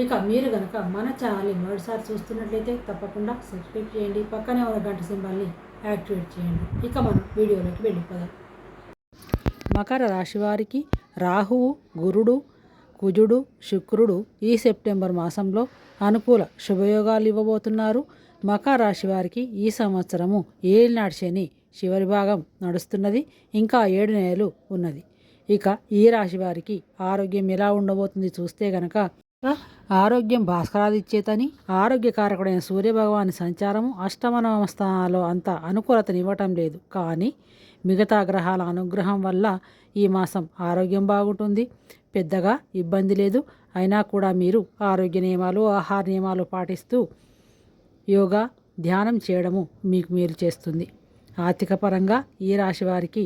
ఇక మీరు కనుక మన ఛానల్ని మొదటిసారి చూస్తున్నట్లయితే తప్పకుండా సబ్స్క్రైబ్ చేయండి. పక్కనే ఉన్న గంట సింబల్ని యాక్టివేట్ చేయండి. ఇక మనం వీడియోలోకి వెళ్ళిపోదాం. మకర రాశి వారికి రాహువు గురుడు కుజుడు శుక్రుడు ఈ సెప్టెంబర్ మాసంలో అనుకూల శుభయోగాలు ఇవ్వబోతున్నారు. మకర రాశి వారికి ఈ సంవత్సరము ఏలినాటి శని చివరి భాగం నడుస్తున్నది. ఇంకా ఏడు నెలలు ఉన్నది. ఇక ఈ రాశి వారికి ఆరోగ్యం ఎలా ఉండబోతుంది చూస్తే గనక ఆరోగ్యం భాస్కరాదిచ్చేతని ఆరోగ్యకారకుడైన సూర్యభగవాని సంచారము అష్టమ నవమ స్థానాల్లో అంత అనుకూలతనివ్వటం లేదు. కానీ మిగతా గ్రహాల అనుగ్రహం వల్ల ఈ మాసం ఆరోగ్యం బాగుంటుంది. పెద్దగా ఇబ్బంది లేదు. అయినా కూడా మీరు ఆరోగ్య నియమాలు ఆహార నియమాలు పాటిస్తూ యోగా ధ్యానం చేయడము మీకు మేలు చేస్తుంది. ఆర్థిక పరంగా ఈ రాశి వారికి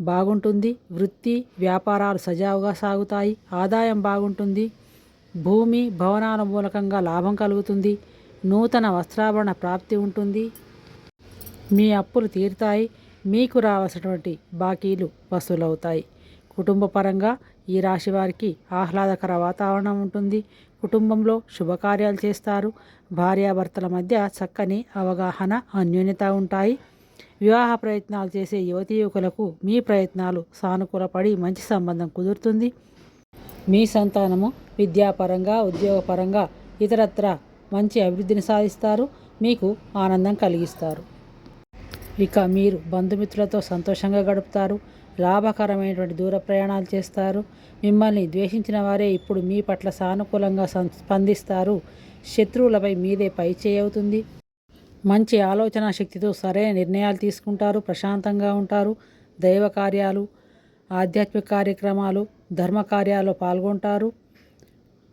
బాగుంటుంది. వృత్తి వ్యాపారాలు సజావుగా సాగుతాయి. ఆదాయం బాగుంటుంది. భూమి భవనాల మూలకంగా లాభం కలుగుతుంది. నూతన వస్త్రాభరణ ప్రాప్తి ఉంటుంది. మీ అప్పులు తీరుతాయి. మీకు రావాల్సినటువంటి బాకీలు వసూలవుతాయి. కుటుంబపరంగా ఈ రాశి వారికి ఆహ్లాదకర వాతావరణం ఉంటుంది. కుటుంబంలో శుభకార్యాలు చేస్తారు. భార్యాభర్తల మధ్య చక్కని అవగాహన అన్యోన్యత ఉంటాయి. వివాహ ప్రయత్నాలు చేసే యువతీ యువకులకు మీ ప్రయత్నాలు సానుకూలపడి మంచి సంబంధం కుదురుతుంది. మీ సంతానము విద్యాపరంగా ఉద్యోగపరంగా ఇతరత్ర మంచి అభివృద్ధిని సాధిస్తారు మీకు ఆనందం కలిగిస్తారు. ఇక మీరు బంధుమిత్రులతో సంతోషంగా గడుపుతారు లాభకరమైనటువంటి దూర ప్రయాణాలు చేస్తారు మిమ్మల్ని ద్వేషించిన వారే ఇప్పుడు మీ పట్ల సానుకూలంగా స్పందిస్తారు శత్రువులపై మీదే పై అవుతుంది. మంచి ఆలోచన శక్తితో సరైన నిర్ణయాలు తీసుకుంటారు ప్రశాంతంగా ఉంటారు దైవ కార్యాలు ఆధ్యాత్మిక కార్యక్రమాలు ధర్మకార్యాల్లో పాల్గొంటారు.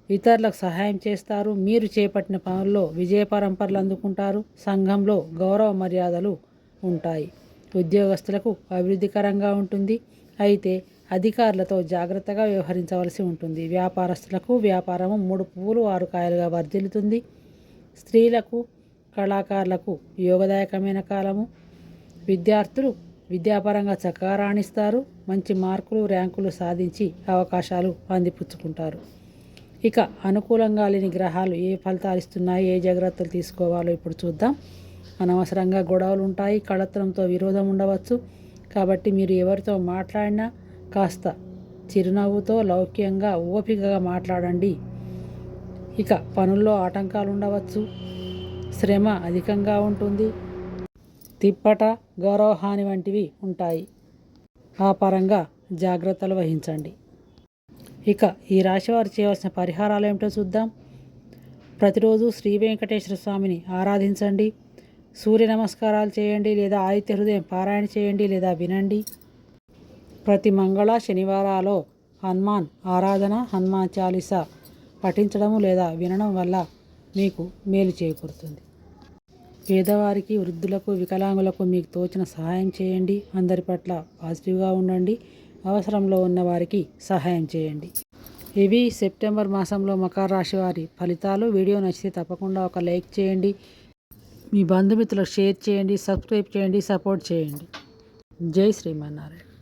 ఇతరులకు సహాయం చేస్తారు. మీరు చేపట్టిన పనుల్లో విజయ పరంపరలు అందుకుంటారు. సంఘంలో గౌరవ మర్యాదలు ఉంటాయి. ఉద్యోగస్తులకు అభివృద్ధికరంగా ఉంటుంది. అయితే అధికారులతో జాగ్రత్తగా వ్యవహరించవలసి ఉంటుంది. వ్యాపారస్తులకు వ్యాపారము మూడు పువ్వులు ఆరు కాయలుగా వర్ధిల్లుతుంది. స్త్రీలకు కళాకారులకు యోగదాయకమైన కాలము. విద్యార్థులు విద్యాపరంగా చక్కగా రాణిస్తారు మంచి మార్కులు ర్యాంకులు సాధించి అవకాశాలు అందిపుచ్చుకుంటారు. ఇక అనుకూలంగా లేని గ్రహాలు ఏ ఫలితాలు ఇస్తున్నాయి? ఏ జాగ్రత్తలు తీసుకోవాలో ఇప్పుడు చూద్దాం. అనవసరంగా గొడవలు ఉంటాయి కళత్రంతో విరోధం ఉండవచ్చు. కాబట్టి మీరు ఎవరితో మాట్లాడినా కాస్త చిరునవ్వుతో లౌక్యంగా ఓపికగా మాట్లాడండి. ఇక పనుల్లో ఆటంకాలు ఉండవచ్చు శ్రమ అధికంగా ఉంటుంది. తిప్పట గౌరవహాని వంటివి ఉంటాయి. ఆ పరంగా జాగ్రత్తలు వహించండి. ఇక ఈ రాశివారు చేయవలసిన పరిహారాలు ఏమిటో చూద్దాం. ప్రతిరోజు శ్రీ వెంకటేశ్వర స్వామిని ఆరాధించండి. సూర్య నమస్కారాలు చేయండి లేదా ఆదిత్య హృదయం పారాయణ చేయండి లేదా వినండి. ప్రతి మంగళ శనివారాలో హనుమాన్ ఆరాధన హనుమాన్ చాలీసా పఠించడము లేదా వినడం వల్ల మీకు మేలు చేకూరుతుంది. పేదవారికి వృద్ధులకు వికలాంగులకు మీకు తోచిన సహాయం చేయండి. అందరి పట్ల పాజిటివ్గా ఉండండి. అవసరంలో ఉన్న వారికి సహాయం చేయండి. ఇవి సెప్టెంబర్ మాసంలో మకర రాశి వారి ఫలితాలు. వీడియో నచ్చితే తప్పకుండా ఒక లైక్ చేయండి. మీ బంధుమిత్రులకు షేర్ చేయండి. సబ్స్క్రైబ్ చేయండి. సపోర్ట్ చేయండి. జై శ్రీమన్నారాయణ.